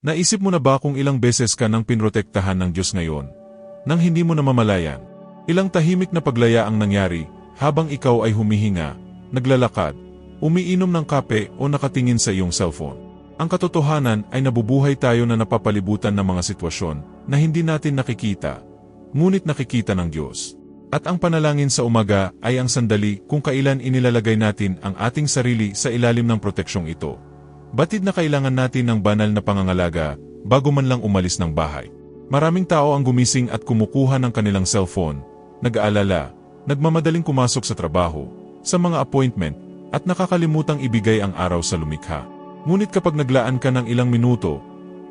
Naisip mo na ba kung ilang beses ka nang pinrotektahan ng Diyos ngayon? Nang hindi mo namamalayan? Ilang tahimik na paglaya ang nangyari habang ikaw ay humihinga, naglalakad, umiinom ng kape o nakatingin sa iyong cellphone. Ang katotohanan ay nabubuhay tayo na napapalibutan ng mga sitwasyon na hindi natin nakikita, ngunit nakikita ng Diyos. At ang panalangin sa umaga ay ang sandali kung kailan inilalagay natin ang ating sarili sa ilalim ng proteksyong ito. Batid na kailangan natin ng banal na pangangalaga bago man lang umalis ng bahay. Maraming tao ang gumising at kumukuha ng kanilang cellphone, nag-aalala, nagmamadaling kumasok sa trabaho, sa mga appointment, at nakakalimutang ibigay ang araw sa lumikha. Ngunit kapag naglaan ka ng ilang minuto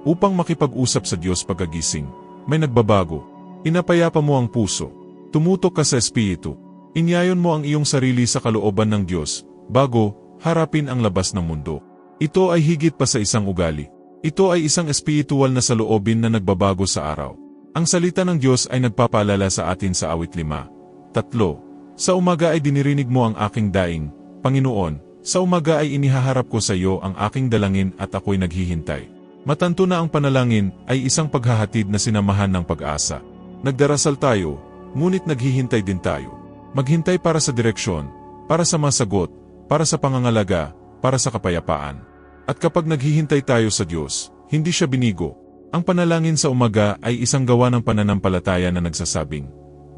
upang makipag-usap sa Diyos pagkagising, may nagbabago. Inapayapa mo ang puso. Tumutok ka sa espiritu. Inyayon mo ang iyong sarili sa kalooban ng Diyos bago harapin ang labas ng mundo. Ito ay higit pa sa isang ugali. Ito ay isang espiritual na saloobin na nagbabago sa araw. Ang salita ng Diyos ay nagpapaalala sa atin sa awit lima. Tatlo, sa umaga ay dinirinig mo ang aking daing, Panginoon, sa umaga ay inihaharap ko sa iyo ang aking dalangin at ako'y naghihintay. Matanto na ang panalangin ay isang paghahatid na sinamahan ng pag-asa. Nagdarasal tayo, ngunit naghihintay din tayo. Maghintay para sa direksyon, para sa masagot, para sa pangangalaga, para sa kapayapaan. At kapag naghihintay tayo sa Diyos, hindi siya binigo. Ang panalangin sa umaga ay isang gawa ng pananampalataya na nagsasabing,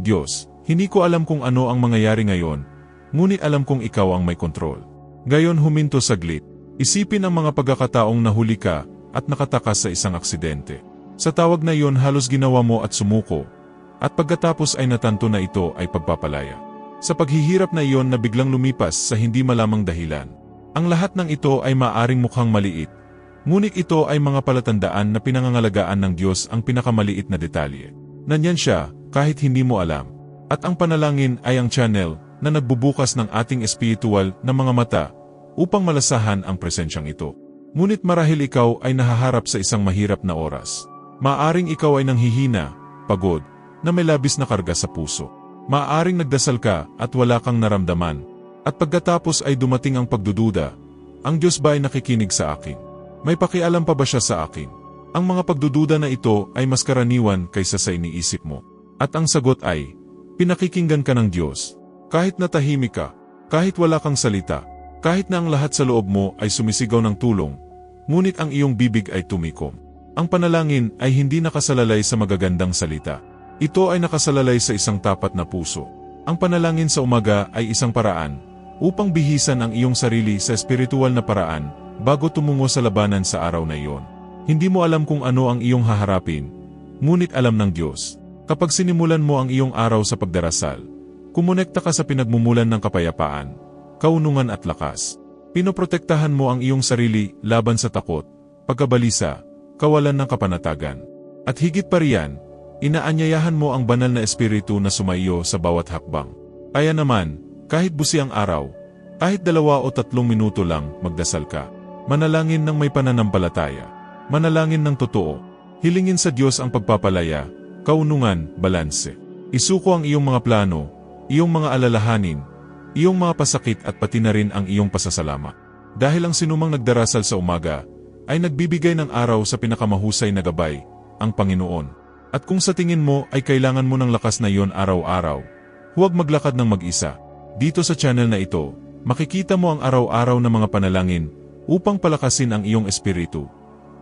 Diyos, hindi ko alam kung ano ang mangyayari ngayon, ngunit alam kong ikaw ang may kontrol. Gayon huminto saglit, isipin ang mga pagkakataong nahuli ka at nakatakas sa isang aksidente. Sa tawag na iyon halos ginawa mo at sumuko, at pagkatapos ay natanto na ito ay pagpapalaya. Sa paghihirap na iyon na biglang lumipas sa hindi malamang dahilan. Ang lahat ng ito ay maaring mukhang maliit, ngunit ito ay mga palatandaan na pinangangalagaan ng Diyos ang pinakamaliit na detalye. Nandyan siya, kahit hindi mo alam. At ang panalangin ay ang channel na nagbubukas ng ating espiritual na mga mata upang malasahan ang presensyang ito. Ngunit marahil ikaw ay nahaharap sa isang mahirap na oras. Maaring ikaw ay nanghihina, pagod, na may labis na karga sa puso. Maaring nagdasal ka at wala kang naramdaman. At pagkatapos ay dumating ang pagdududa, ang Diyos ba ay nakikinig sa akin? May pakialam pa ba siya sa akin? Ang mga pagdududa na ito ay mas karaniwan kaysa sa iniisip mo. At ang sagot ay, pinakikinggan ka ng Diyos. Kahit natahimik ka, kahit wala kang salita, kahit na ang lahat sa loob mo ay sumisigaw ng tulong, ngunit ang iyong bibig ay tumikom. Ang panalangin ay hindi nakasalalay sa magagandang salita. Ito ay nakasalalay sa isang tapat na puso. Ang panalangin sa umaga ay isang paraan upang bihisan ang iyong sarili sa espiritual na paraan bago tumungo sa labanan sa araw na iyon. Hindi mo alam kung ano ang iyong haharapin, ngunit alam ng Diyos. Kapag sinimulan mo ang iyong araw sa pagdarasal, kumonekta ka sa pinagmumulan ng kapayapaan, kaunungan at lakas. Pinoprotektahan mo ang iyong sarili laban sa takot, pagkabalisa, kawalan ng kapanatagan. At higit pa riyan, inaanyayahan mo ang banal na espiritu na sumayo sa bawat hakbang. Kaya naman, kahit busi ang araw, kahit dalawa o tatlong minuto lang, magdasal ka. Manalangin ng may pananampalataya. Manalangin ng totoo. Hilingin sa Diyos ang pagpapalaya, kaunungan, balanse. Isuko ang iyong mga plano, iyong mga alalahanin, iyong mga pasakit at pati na rin ang iyong pasasalamat. Dahil ang sinumang nagdarasal sa umaga, ay nagbibigay ng araw sa pinakamahusay na gabay, ang Panginoon. At kung sa tingin mo ay kailangan mo ng lakas na iyon araw-araw, huwag maglakad ng mag-isa. Dito sa channel na ito, makikita mo ang araw-araw na mga panalangin upang palakasin ang iyong espiritu,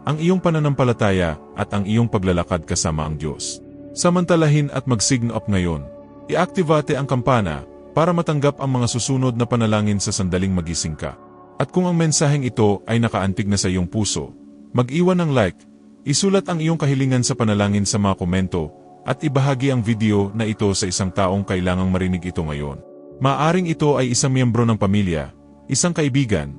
ang iyong pananampalataya at ang iyong paglalakad kasama ang Diyos. Samantalahin at mag-sign up ngayon. I-activate ang kampana para matanggap ang mga susunod na panalangin sa sandaling magising ka. At kung ang mensaheng ito ay nakaantig na sa iyong puso, mag-iwan ng like, isulat ang iyong kahilingan sa panalangin sa mga komento, at ibahagi ang video na ito sa isang taong kailangang marinig ito ngayon. Maaring ito ay isang miyembro ng pamilya, isang kaibigan,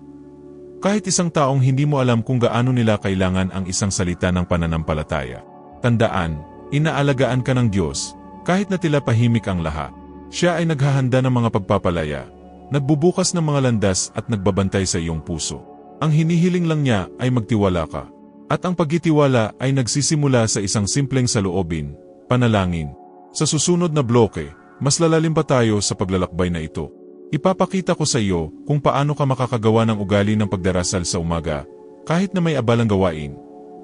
kahit isang taong hindi mo alam kung gaano nila kailangan ang isang salita ng pananampalataya. Tandaan, inaalagaan ka ng Diyos, kahit na tila pahimik ang lahat. Siya ay naghahanda ng mga pagpapalaya, nagbubukas ng mga landas at nagbabantay sa iyong puso. Ang hinihiling lang niya ay magtiwala ka. At ang pagkitiwala ay nagsisimula sa isang simpleng saloobin, panalangin. Sa susunod na bloke, mas lalalim pa tayo sa paglalakbay na ito. Ipapakita ko sa iyo kung paano ka makakagawa ng ugali ng pagdarasal sa umaga, kahit na may abalang gawain.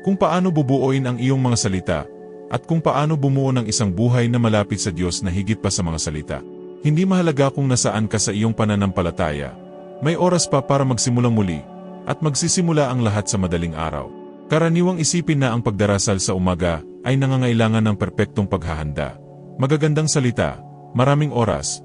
kung paano bubuoin ang iyong mga salita, at kung paano bumuo ng isang buhay na malapit sa Diyos na higit pa sa mga salita. Hindi mahalaga kung nasaan ka sa iyong pananampalataya. May oras pa para magsimulang muli, at magsisimula ang lahat sa madaling araw. Karaniwang isipin na ang pagdarasal sa umaga ay nangangailangan ng perpektong paghahanda. Magagandang salita, maraming oras,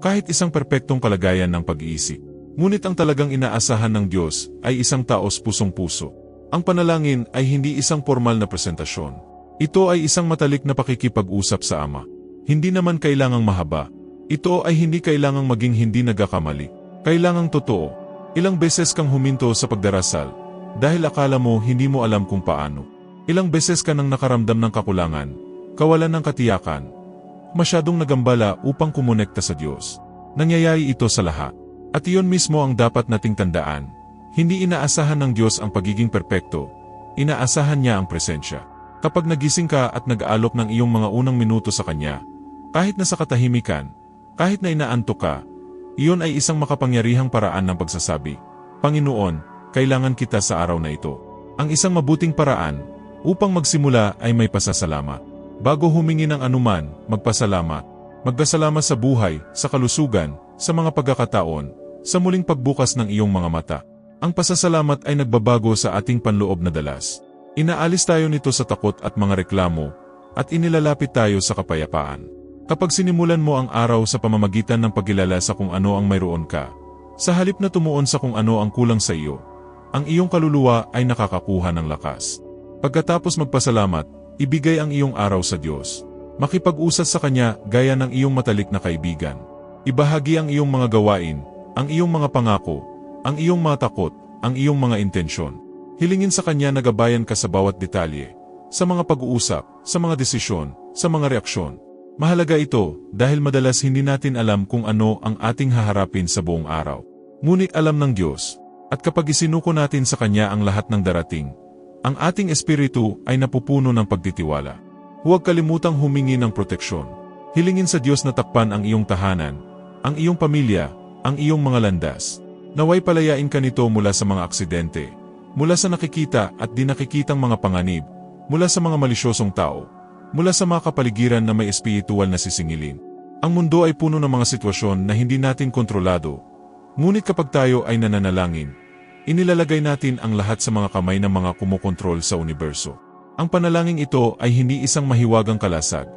kahit isang perpektong kalagayan ng pag-iisip. Ngunit ang talagang inaasahan ng Diyos ay isang taos pusong-puso. Ang panalangin ay hindi isang formal na presentasyon. Ito ay isang matalik na pakikipag-usap sa Ama. Hindi naman kailangang mahaba. Ito ay hindi kailangang maging hindi nagkakamali. Kailangang totoo. Ilang beses kang huminto sa pagdarasal dahil akala mo hindi mo alam kung paano. Ilang beses ka nang nakaramdam ng kakulangan, kawalan ng katiyakan, masyadong nagambala upang kumonekta sa Diyos. Nangyayari ito sa lahat. At iyon mismo ang dapat nating tandaan. Hindi inaasahan ng Diyos ang pagiging perpekto, inaasahan niya ang presensya. Kapag nagising ka at nag-aalok ng iyong mga unang minuto sa Kanya, kahit na sa katahimikan, kahit na inaantok ka, iyon ay isang makapangyarihang paraan ng pagsasabi, Panginoon, kailangan kita sa araw na ito. Ang isang mabuting paraan upang magsimula ay may pasasalamat. Bago humingi ng anuman, magpasalamat. Magpasalamat sa buhay, sa kalusugan, sa mga pagkakataon, sa muling pagbukas ng iyong mga mata. Ang pasasalamat ay nagbabago sa ating panloob na dalas. Inaalis tayo nito sa takot at mga reklamo, at inilalapit tayo sa kapayapaan. Kapag sinimulan mo ang araw sa pamamagitan ng pagkilala sa kung ano ang mayroon ka, sa halip na tumuon sa kung ano ang kulang sa iyo, ang iyong kaluluwa ay nakakakuha ng lakas. Pagkatapos magpasalamat, ibigay ang iyong araw sa Diyos. Makipag-usat sa Kanya gaya ng iyong matalik na kaibigan. Ibahagi ang iyong mga gawain, ang iyong mga pangako, ang iyong mga takot, ang iyong mga intensyon. Hilingin sa Kanya na gabayan ka sa bawat detalye, sa mga pag-uusap, sa mga desisyon, sa mga reaksyon. Mahalaga ito dahil madalas hindi natin alam kung ano ang ating haharapin sa buong araw. Ngunit alam ng Diyos, at kapag isinuko natin sa Kanya ang lahat ng darating, ang ating espiritu ay napupuno ng pagtitiwala. Huwag kalimutang humingi ng proteksyon. Hilingin sa Diyos na takpan ang iyong tahanan, ang iyong pamilya, ang iyong mga landas. Naway palayain ka nito mula sa mga aksidente, mula sa nakikita at di nakikitang mga panganib, mula sa mga malisyosong tao, mula sa mga kapaligiran na may espiritual na sisingilin. Ang mundo ay puno ng mga sitwasyon na hindi natin kontrolado. Ngunit kapag tayo ay nananalangin, inilalagay natin ang lahat sa mga kamay ng mga kumukontrol sa universo. Ang panalangin ito ay hindi isang mahiwagang kalasag,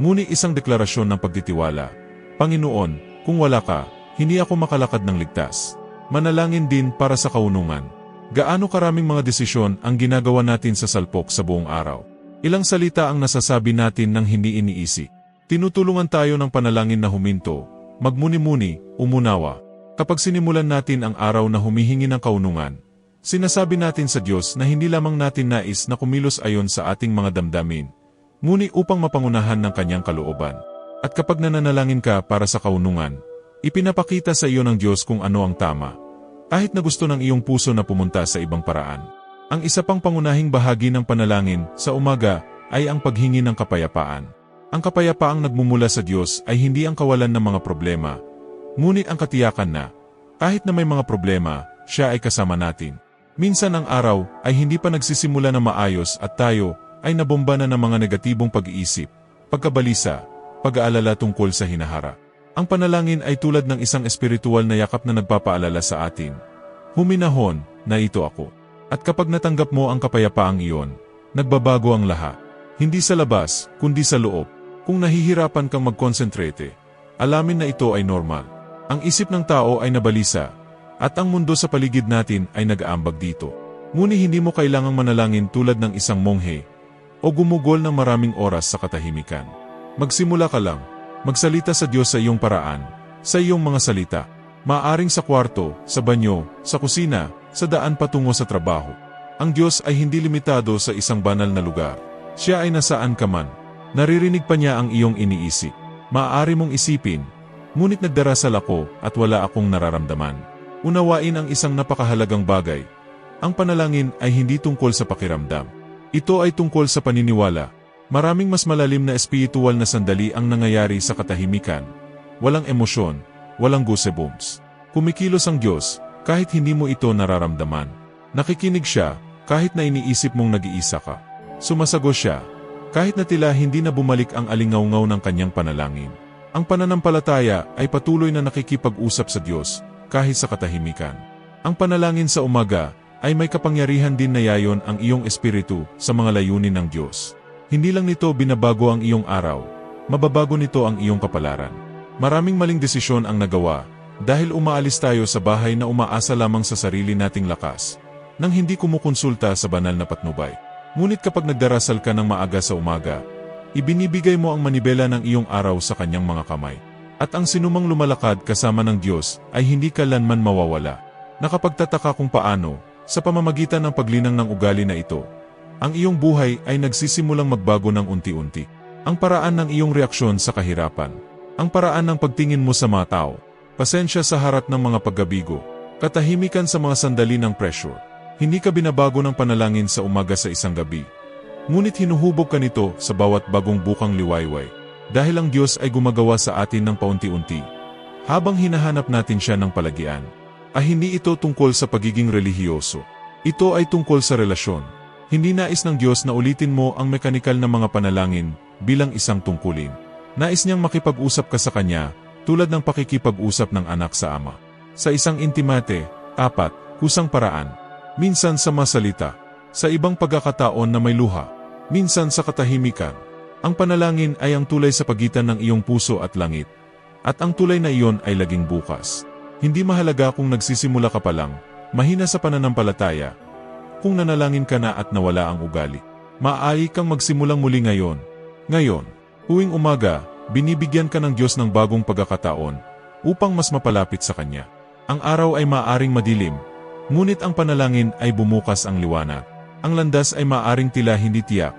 ngunit isang deklarasyon ng pagtitiwala. Panginoon, kung wala ka, hindi ako makalakad ng ligtas. Manalangin din para sa kaunungan. Gaano karaming mga desisyon ang ginagawa natin sa salpok sa buong araw? Ilang salita ang nasasabi natin nang hindi iniisip. Tinutulungan tayo ng panalangin na huminto, magmuni-muni, umunawa. Kapag sinimulan natin ang araw na humihingi ng kaunungan, sinasabi natin sa Diyos na hindi lamang natin nais na kumilos ayon sa ating mga damdamin, ngunit upang mapangunahan ng kanyang kalooban. At kapag nananalangin ka para sa kaunungan, ipinapakita sa iyo ng Diyos kung ano ang tama, kahit na gusto ng iyong puso na pumunta sa ibang paraan. Ang isa pang pangunahing bahagi ng panalangin sa umaga ay ang paghingi ng kapayapaan. Ang kapayapaang nagmumula sa Diyos ay hindi ang kawalan ng mga problema, ngunit ang katiyakan na, kahit na may mga problema, siya ay kasama natin. Minsan ang araw ay hindi pa nagsisimula na maayos at tayo ay nabomba na ng mga negatibong pag-iisip, pagkabalisa, pag-aalala tungkol sa hinahara. Ang panalangin ay tulad ng isang espiritual na yakap na nagpapaalala sa atin. Huminahon na ito ako. At kapag natanggap mo ang kapayapaang iyon, nagbabago ang lahat. Hindi sa labas, kundi sa loob. Kung nahihirapan kang mag-concentrate, alamin na ito ay normal. Ang isip ng tao ay nabalisa, at ang mundo sa paligid natin ay nag-aambag dito. Ngunit hindi mo kailangang manalangin tulad ng isang monghe o gumugol ng maraming oras sa katahimikan. Magsimula ka lang, magsalita sa Diyos sa iyong paraan, sa iyong mga salita. Maaring sa kwarto, sa banyo, sa kusina, sa daan patungo sa trabaho. Ang Diyos ay hindi limitado sa isang banal na lugar. Siya ay nasaan ka man. Naririnig pa niya ang iyong iniisip. Maaari mong isipin, ngunit nagdarasal ako at wala akong nararamdaman. Unawain ang isang napakahalagang bagay. Ang panalangin ay hindi tungkol sa pakiramdam. Ito ay tungkol sa paniniwala. Maraming mas malalim na espiritual na sandali ang nangyayari sa katahimikan. Walang emosyon, walang goosebumps. Kumikilos ang Diyos, kahit hindi mo ito nararamdaman. Nakikinig siya, kahit na iniisip mong nag-iisa ka. Sumasagot siya, kahit na tila hindi na bumalik ang alingaw-ngaw ng kanyang panalangin. Ang pananampalataya ay patuloy na nakikipag-usap sa Diyos, kahit sa katahimikan. Ang panalangin sa umaga ay may kapangyarihan din na yayon ang iyong espiritu sa mga layunin ng Diyos. Hindi lang nito binabago ang iyong araw, mababago nito ang iyong kapalaran. Maraming maling desisyon ang nagawa dahil umaalis tayo sa bahay na umaasa lamang sa sarili nating lakas, nang hindi kumukonsulta sa banal na patnubay. Ngunit kapag nagdarasal ka ng maaga sa umaga, ibinibigay mo ang manibela ng iyong araw sa kanyang mga kamay. At ang sinumang lumalakad kasama ng Diyos ay hindi kalanman mawawala. Nakapagtataka kung paano, sa pamamagitan ng paglinang ng ugali na ito, ang iyong buhay ay nagsisimulang magbago ng unti-unti. Ang paraan ng iyong reaksyon sa kahirapan, ang paraan ng pagtingin mo sa mga tao, pasensya sa harap ng mga paggabigo, katahimikan sa mga sandali ng pressure. Hindi ka binabago ng panalangin sa umaga sa isang gabi. Ngunit hinuhubog ka nito sa bawat bagong bukang liwayway. Dahil ang Diyos ay gumagawa sa atin ng paunti-unti. Habang hinahanap natin siya ng palagian. Ay hindi ito tungkol sa pagiging relihiyoso. Ito ay tungkol sa relasyon. Hindi nais ng Diyos na ulitin mo ang mekanikal na mga panalangin bilang isang tungkulin. Nais niyang makipag-usap ka sa Kanya tulad ng pakikipag-usap ng anak sa ama. Sa isang intimate, apat, kusang paraan. Minsan sa masalita, sa ibang pagkakataon na may luha, minsan sa katahimikan. Ang panalangin ay ang tulay sa pagitan ng iyong puso at langit. At ang tulay na iyon ay laging bukas. Hindi mahalaga kung nagsisimula ka pa lang, mahina sa pananampalataya, kung nanalangin ka na at nawala ang ugali. Maaari kang magsimulang muli ngayon. Ngayon, huwing umaga, binibigyan ka ng Diyos ng bagong pagkakataon upang mas mapalapit sa Kanya. Ang araw ay maaring madilim, ngunit ang panalangin ay bumukas ang liwanag. Ang landas ay maaring tila hindi tiyak,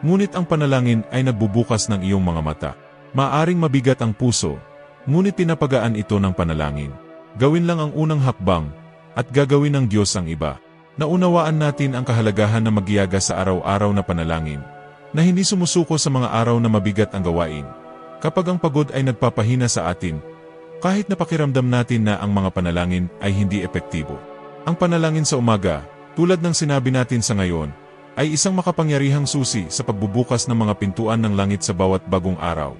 ngunit ang panalangin ay nagbubukas ng iyong mga mata. Maaring mabigat ang puso, ngunit pinapagaan ito ng panalangin. Gawin lang ang unang hakbang, at gagawin ng Diyos ang iba. Naunawaan natin ang kahalagahan na magiyaga sa araw-araw na panalangin, na hindi sumusuko sa mga araw na mabigat ang gawain. Kapag ang pagod ay nagpapahina sa atin, kahit napakiramdam natin na ang mga panalangin ay hindi epektibo. Ang panalangin sa umaga, tulad ng sinabi natin sa ngayon, ay isang makapangyarihang susi sa pagbubukas ng mga pintuan ng langit sa bawat bagong araw.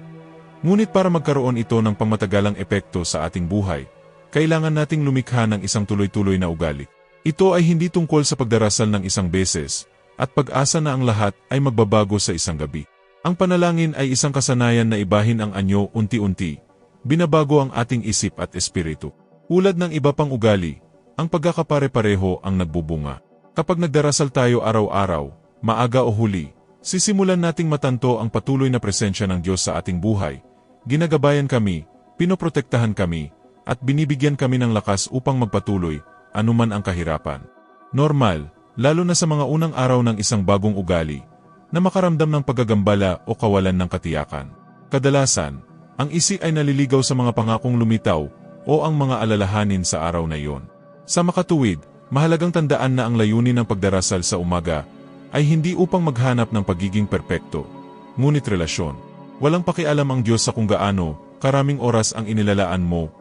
Ngunit para magkaroon ito ng pangmatagalang epekto sa ating buhay, kailangan nating lumikha ng isang tuloy-tuloy na ugali. Ito ay hindi tungkol sa pagdarasal ng isang beses, at pag-asa na ang lahat ay magbabago sa isang gabi. Ang panalangin ay isang kasanayan na ibahin ang anyo unti-unti. Binabago ang ating isip at espiritu. Ulad ng iba pang ugali, ang pagkakapare-pareho ang nagbubunga. Kapag nagdarasal tayo araw-araw, maaga o huli, sisimulan nating matanto ang patuloy na presensya ng Diyos sa ating buhay. Ginagabayan kami, pinoprotektahan kami, at binibigyan kami ng lakas upang magpatuloy anuman ang kahirapan. Normal, lalo na sa mga unang araw ng isang bagong ugali, na makaramdam ng pagagambala o kawalan ng katiyakan. Kadalasan, ang isi ay naliligaw sa mga pangakong lumitaw o ang mga alalahanin sa araw na iyon. Sa makatuwid, mahalagang tandaan na ang layunin ng pagdarasal sa umaga ay hindi upang maghanap ng pagiging perpekto, ngunit relasyon. Walang pakialam ang Diyos sa kung gaano, karaming oras ang inilalaan mo,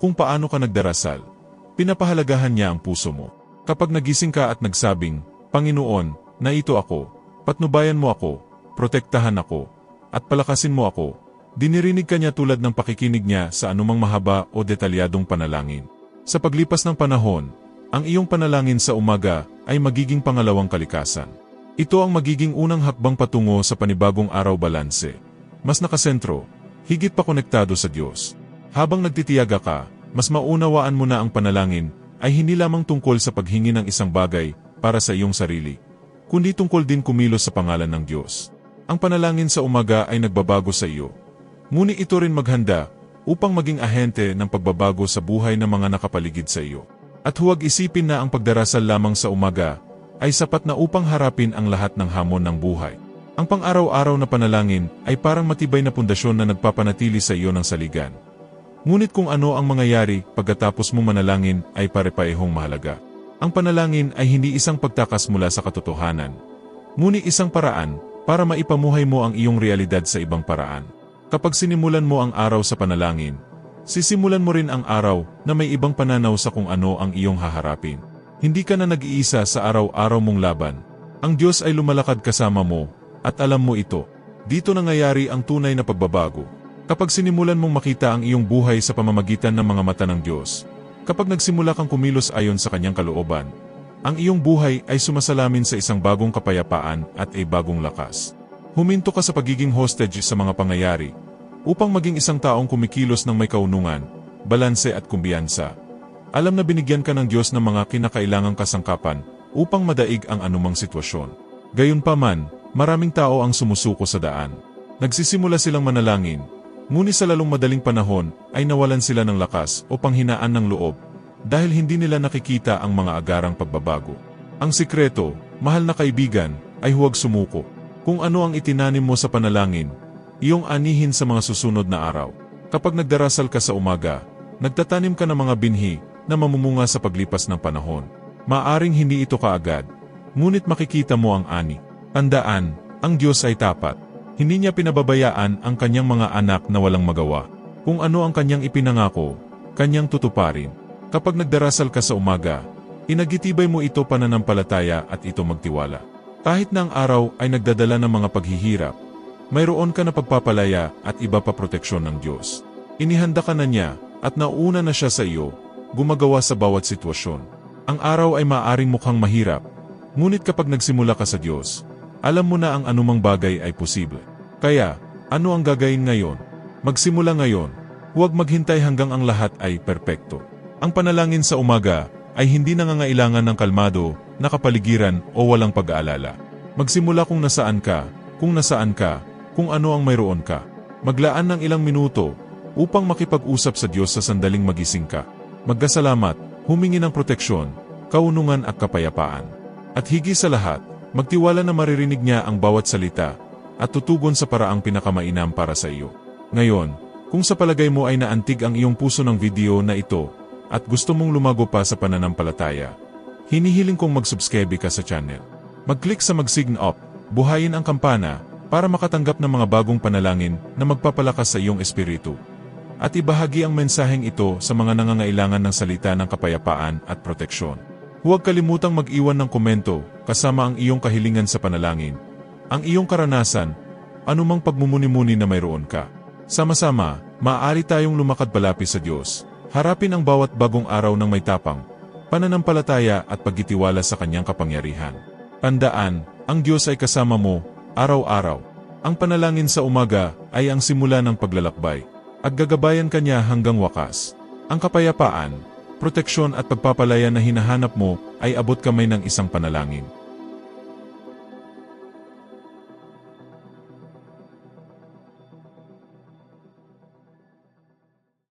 kung paano ka nagdarasal Pinapahalagahan niya ang puso mo. Kapag nagising ka at nagsabing, Panginoon, na ito ako, patnubayan mo ako, protektahan ako, at palakasin mo ako, dinirinig ka niya tulad ng pakikinig niya sa anumang mahaba o detalyadong panalangin. Sa paglipas ng panahon, ang iyong panalangin sa umaga ay magiging pangalawang kalikasan. Ito ang magiging unang hakbang patungo sa panibagong araw balanse. Mas nakasentro, higit pa konektado sa Diyos. Habang nagtitiyaga ka, mas maunawaan mo na ang panalangin ay hindi lamang tungkol sa paghingi ng isang bagay para sa iyong sarili, kundi tungkol din kumilos sa pangalan ng Diyos. Ang panalangin sa umaga ay nagbabago sa iyo. Ngunit ito rin maghanda upang maging ahente ng pagbabago sa buhay ng mga nakapaligid sa iyo. At huwag isipin na ang pagdarasal lamang sa umaga ay sapat na upang harapin ang lahat ng hamon ng buhay. Ang pang-araw-araw na panalangin ay parang matibay na pundasyon na nagpapanatili sa iyo ng saligan. Ngunit kung ano ang mangyayari pagkatapos mo manalangin ay pare-parehong mahalaga. Ang panalangin ay hindi isang pagtakas mula sa katotohanan, ngunit isang paraan para maipamuhay mo ang iyong realidad sa ibang paraan. Kapag sinimulan mo ang araw sa panalangin, sisimulan mo rin ang araw na may ibang pananaw sa kung ano ang iyong haharapin. Hindi ka na nag-iisa sa araw-araw mong laban. Ang Diyos ay lumalakad kasama mo, at alam mo ito. Dito nangyayari ang tunay na pagbabago. Kapag sinimulan mong makita ang iyong buhay sa pamamagitan ng mga mata ng Diyos, kapag nagsimula kang kumilos ayon sa kanyang kalooban, ang iyong buhay ay sumasalamin sa isang bagong kapayapaan at ay bagong lakas. Huminto ka sa pagiging hostage sa mga pangyayari upang maging isang taong kumikilos ng may kaunungan, balanse at kumbiyansa. Alam na binigyan ka ng Diyos ng mga kinakailangang kasangkapan upang madaig ang anumang sitwasyon. Gayunpaman, maraming tao ang sumusuko sa daan. Nagsisimula silang manalangin, ngunit sa lalong madaling panahon ay nawalan sila ng lakas o panghinaan ng loob dahil hindi nila nakikita ang mga agarang pagbabago. Ang sikreto, mahal na kaibigan, ay huwag sumuko. Kung ano ang itinanim mo sa panalangin, iyong anihin sa mga susunod na araw. Kapag nagdarasal ka sa umaga, nagtatanim ka ng mga binhi na mamumunga sa paglipas ng panahon. Maaring hindi ito kaagad, ngunit makikita mo ang ani. Tandaan, ang Diyos ay tapat. Hindi niya pinababayaan ang kanyang mga anak na walang magawa. Kung ano ang kanyang ipinangako, kanyang tutuparin. Kapag nagdarasal ka sa umaga, inagitibay mo ito pananampalataya at ito magtiwala. Kahit na ang araw ay nagdadala ng mga paghihirap, mayroon ka na pagpapalaya at iba pa proteksyon ng Diyos. Inihanda ka na niya at nauna na siya sa iyo, gumagawa sa bawat sitwasyon. Ang araw ay maaring mukhang mahirap, ngunit kapag nagsimula ka sa Diyos, alam mo na ang anumang bagay ay posible. Kaya, ano ang gagayin ngayon? Magsimula ngayon, huwag maghintay hanggang ang lahat ay perpekto. Ang panalangin sa umaga ay hindi nangangailangan ng kalmado, nakapaligiran o walang pag-aalala. Magsimula kung nasaan ka, kung nasaan ka, kung ano ang mayroon ka. Maglaan ng ilang minuto upang makipag-usap sa Diyos sa sandaling magising ka. Magkasalamat, humingi ng proteksyon, kaunungan at kapayapaan. At higi sa lahat, magtiwala na maririnig niya ang bawat salita at tutugon sa paraang pinakamainam para sa iyo. Ngayon, kung sa palagay mo ay naantig ang iyong puso ng video na ito at gusto mong lumago pa sa pananampalataya, hinihiling kong mag-subscribe ka sa channel. Mag-click sa mag-sign up, buhayin ang kampana para makatanggap ng mga bagong panalangin na magpapalakas sa iyong espiritu. At ibahagi ang mensaheng ito sa mga nangangailangan ng salita ng kapayapaan at proteksyon. Huwag kalimutang mag-iwan ng komento kasama ang iyong kahilingan sa panalangin, ang iyong karanasan, anumang pagmumuni-muni na mayroon ka. Sama-sama, maaari tayong lumakad palapis sa Diyos. Harapin ang bawat bagong araw ng may tapang, pananampalataya at pagkitiwala sa kanyang kapangyarihan. Tandaan, ang Diyos ay kasama mo, araw-araw. Ang panalangin sa umaga ay ang simula ng paglalakbay, at gagabayan kanya hanggang wakas. Ang kapayapaan, proteksyon at pagpapalaya na hinahanap mo ay abot kamay ng isang panalangin.